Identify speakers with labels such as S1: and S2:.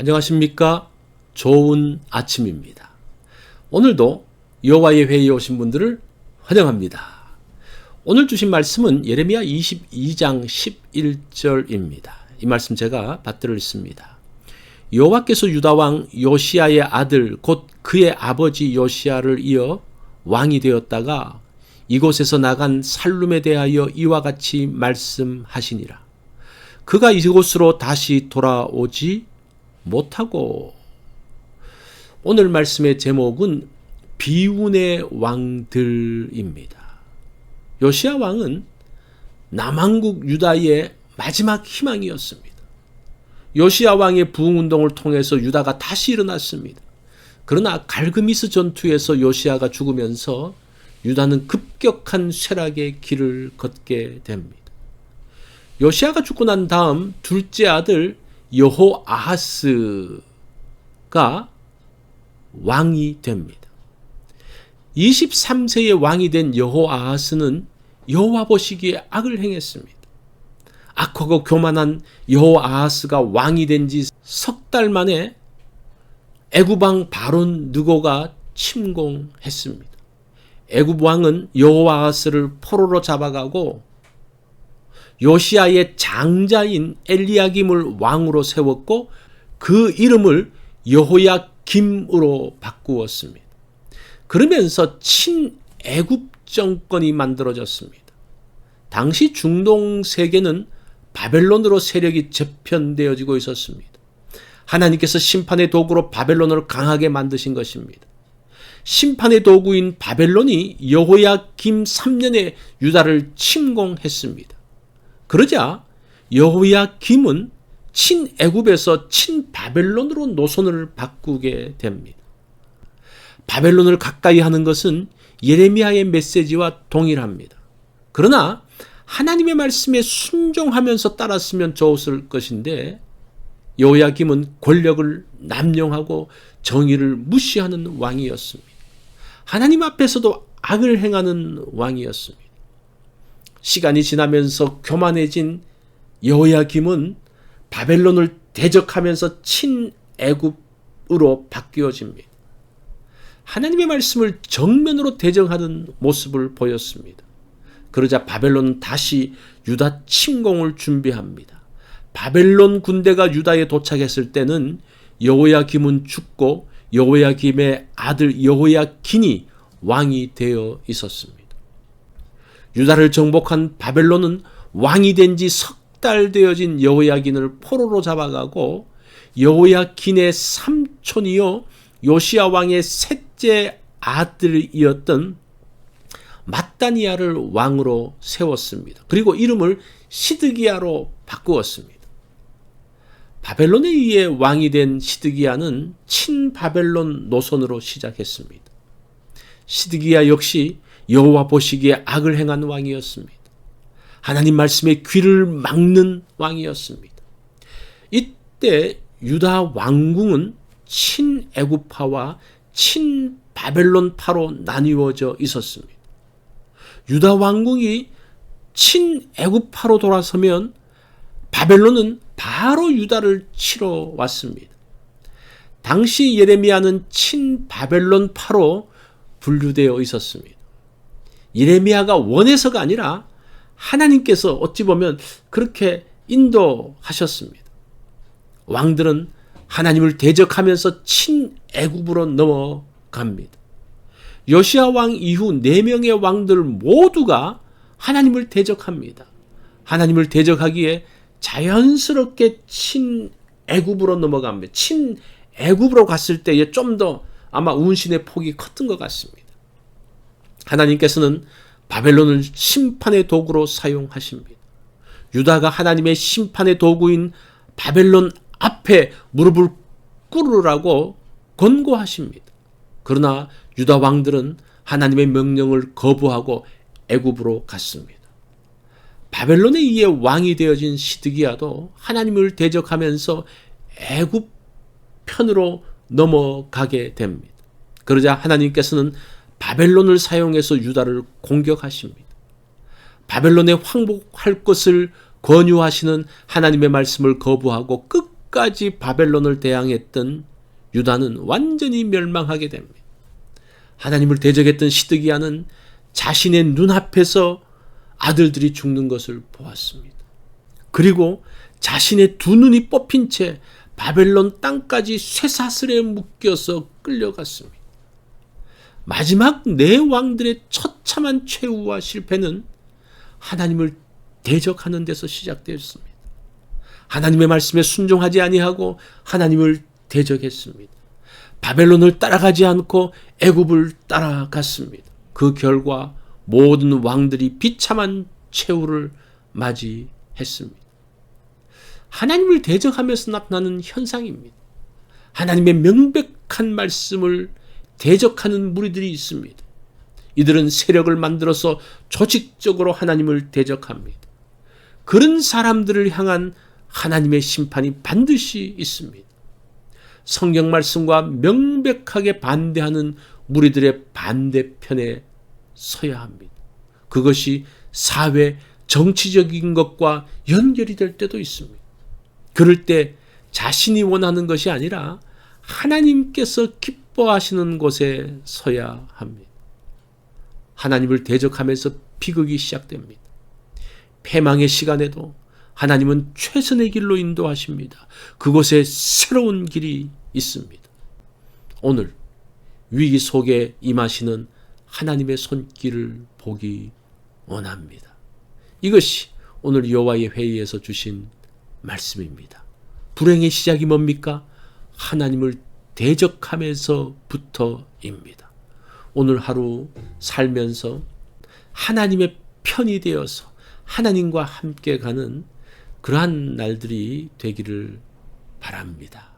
S1: 안녕하십니까? 좋은 아침입니다. 오늘도 여호와의 회의에 오신 분들을 환영합니다. 오늘 주신 말씀은 예레미야 22장 11절입니다. 이 말씀 제가 받들어 있습니다. 여호와께서 유다 왕 요시아의 아들 곧 그의 아버지 요시아를 이어 왕이 되었다가 이곳에서 나간 살룸에 대하여 이와 같이 말씀하시니라. 그가 이곳으로 다시 돌아오지 못하고 오늘 말씀의 제목은 비운의 왕들입니다. 요시아 왕은 남한국 유다의 마지막 희망이었습니다. 요시아 왕의 부흥 운동을 통해서 유다가 다시 일어났습니다. 그러나 갈그미스 전투에서 요시아가 죽으면서 유다는 급격한 쇠락의 길을 걷게 됩니다. 요시아가 죽고 난 다음 둘째 아들 여호 아하스가 왕이 됩니다. 23세의 왕이 된 여호 아하스는 여호와 보시기에 악을 행했습니다. 악하고 교만한 여호 아하스가 왕이 된 지 석 달 만에 애굽왕 바론 느고가 침공했습니다. 애굽 왕은 여호와 아하스를 포로로 잡아가고 요시아의 장자인 엘리야김을 왕으로 세웠고 그 이름을 여호야김으로 바꾸었습니다. 그러면서 친애굽 정권이 만들어졌습니다. 당시 중동 세계는 바벨론으로 세력이 재편되어지고 있었습니다. 하나님께서 심판의 도구로 바벨론을 강하게 만드신 것입니다. 심판의 도구인 바벨론이 여호야김 3년에 유다를 침공했습니다. 그러자 여호야 김은 친애굽에서 친바벨론으로 노선을 바꾸게 됩니다. 바벨론을 가까이 하는 것은 예레미야의 메시지와 동일합니다. 그러나 하나님의 말씀에 순종하면서 따랐으면 좋았을 것인데 여호야김은 권력을 남용하고 정의를 무시하는 왕이었습니다. 하나님 앞에서도 악을 행하는 왕이었습니다. 시간이 지나면서 교만해진 여호야김은 바벨론을 대적하면서 친애굽으로 바뀌어집니다. 하나님의 말씀을 정면으로 대적하는 모습을 보였습니다. 그러자 바벨론은 다시 유다 침공을 준비합니다. 바벨론 군대가 유다에 도착했을 때는 여호야김은 죽고 여호야김의 아들 여호야긴이 왕이 되어 있었습니다. 유다를 정복한 바벨론은 왕이 된 지 석 달 되어진 여호야긴을 포로로 잡아가고 여호야긴의 삼촌이요 요시아 왕의 셋째 아들이었던 마따니아를 왕으로 세웠습니다. 그리고 이름을 시드기야로 바꾸었습니다. 바벨론에 의해 왕이 된 시드기야는 친바벨론 노선으로 시작했습니다. 시드기야 역시 여호와 보시기에 악을 행한 왕이었습니다. 하나님 말씀에 귀를 막는 왕이었습니다. 이때 유다 왕궁은 친애굽파와 친바벨론파로 나뉘어져 있었습니다. 유다 왕궁이 친애굽파로 돌아서면 바벨론은 바로 유다를 치러 왔습니다. 당시 예레미야는 친바벨론파로 분류되어 있었습니다. 예레미야가 원해서가 아니라 하나님께서 어찌 보면 그렇게 인도하셨습니다. 왕들은 하나님을 대적하면서 친애굽으로 넘어갑니다. 요시아 왕 이후 네 명의 왕들 모두가 하나님을 대적합니다. 하나님을 대적하기에 자연스럽게 친애굽으로 넘어갑니다. 친애굽으로 갔을 때에 좀 더 아마 운신의 폭이 컸던 것 같습니다. 하나님께서는 바벨론을 심판의 도구로 사용하십니다. 유다가 하나님의 심판의 도구인 바벨론 앞에 무릎을 꿇으라고 권고하십니다. 그러나 유다 왕들은 하나님의 명령을 거부하고 애굽으로 갔습니다. 바벨론에 의해 왕이 되어진 시드기야도 하나님을 대적하면서 애굽 편으로 넘어가게 됩니다. 그러자 하나님께서는 바벨론을 사용해서 유다를 공격하십니다. 바벨론에 황복할 것을 권유하시는 하나님의 말씀을 거부하고 끝까지 바벨론을 대항했던 유다는 완전히 멸망하게 됩니다. 하나님을 대적했던 시드기야는 자신의 눈앞에서 아들들이 죽는 것을 보았습니다. 그리고 자신의 두 눈이 뽑힌 채 바벨론 땅까지 쇠사슬에 묶여서 끌려갔습니다. 마지막 네 왕들의 처참한 최후와 실패는 하나님을 대적하는 데서 시작되었습니다. 하나님의 말씀에 순종하지 아니하고 하나님을 대적했습니다. 바벨론을 따라가지 않고 애굽을 따라갔습니다. 그 결과 모든 왕들이 비참한 최후를 맞이했습니다. 하나님을 대적하면서 나타나는 현상입니다. 하나님의 명백한 말씀을 대적하는 무리들이 있습니다. 이들은 세력을 만들어서 조직적으로 하나님을 대적합니다. 그런 사람들을 향한 하나님의 심판이 반드시 있습니다. 성경 말씀과 명백하게 반대하는 무리들의 반대편에 서야 합니다. 그것이 사회 정치적인 것과 연결이 될 때도 있습니다. 그럴 때 자신이 원하는 것이 아니라 하나님께서 기 뻐하시는 곳에 서야 합니다. 하나님을 대적하면서 비극이 시작됩니다. 패망의 시간에도 하나님은 최선의 길로 인도하십니다. 그곳에 새로운 길이 있습니다. 오늘 위기 속에 임하시는 하나님의 손길을 보기 원합니다. 이것이 오늘 여호와의 회의에서 주신 말씀입니다. 불행의 시작이 뭡니까? 하나님을 대적하면서부터입니다. 오늘 하루 살면서 하나님의 편이 되어서 하나님과 함께 가는 그러한 날들이 되기를 바랍니다.